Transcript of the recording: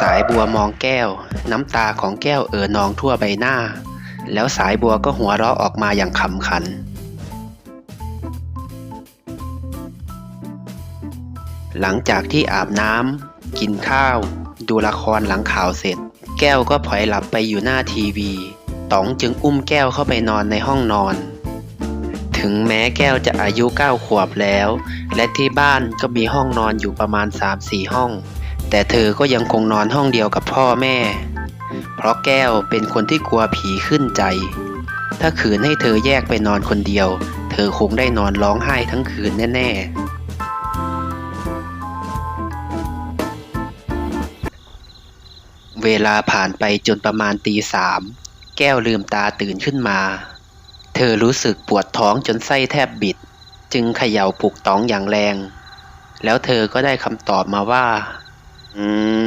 สายบัวมองแก้ว น้ำตาของแก้วเอ่อนองทั่วใบหน้า แล้วสายบัวก็หัวเราะออกมาอย่างขำขัน หลังจากที่อาบน้ำกินข้าว ดูละครหลังข่าวเสร็จ แก้วก็พลอยหลับไปอยู่หน้าทีวีต๋องจึงอุ้มแก้วเข้าไปนอนในห้องนอน ถึงแม้แก้วจะอายุเก้าขวบแล้ว และที่บ้านก็มีห้องนอนอยู่ประมาณ 3-4 ห้อง แต่เธอก็ยังคงนอนห้องเดียวกับพ่อแม่ เพราะแก้วเป็นคนที่กลัวผีขึ้นใจ ถ้าขืนให้เธอแยกไปนอนคนเดียว เธอคงได้นอนร้องไห้ทั้งคืนแน่ ๆ เวลาผ่านไปจนประมาณตีสามแก้วลืมตาตื่นขึ้นมา เธอรู้สึกปวดท้องจนไส้แทบบิด จึงเขย่าปลุกต๋องอย่างแรง แล้วเธอก็ได้คำตอบมาว่า อืม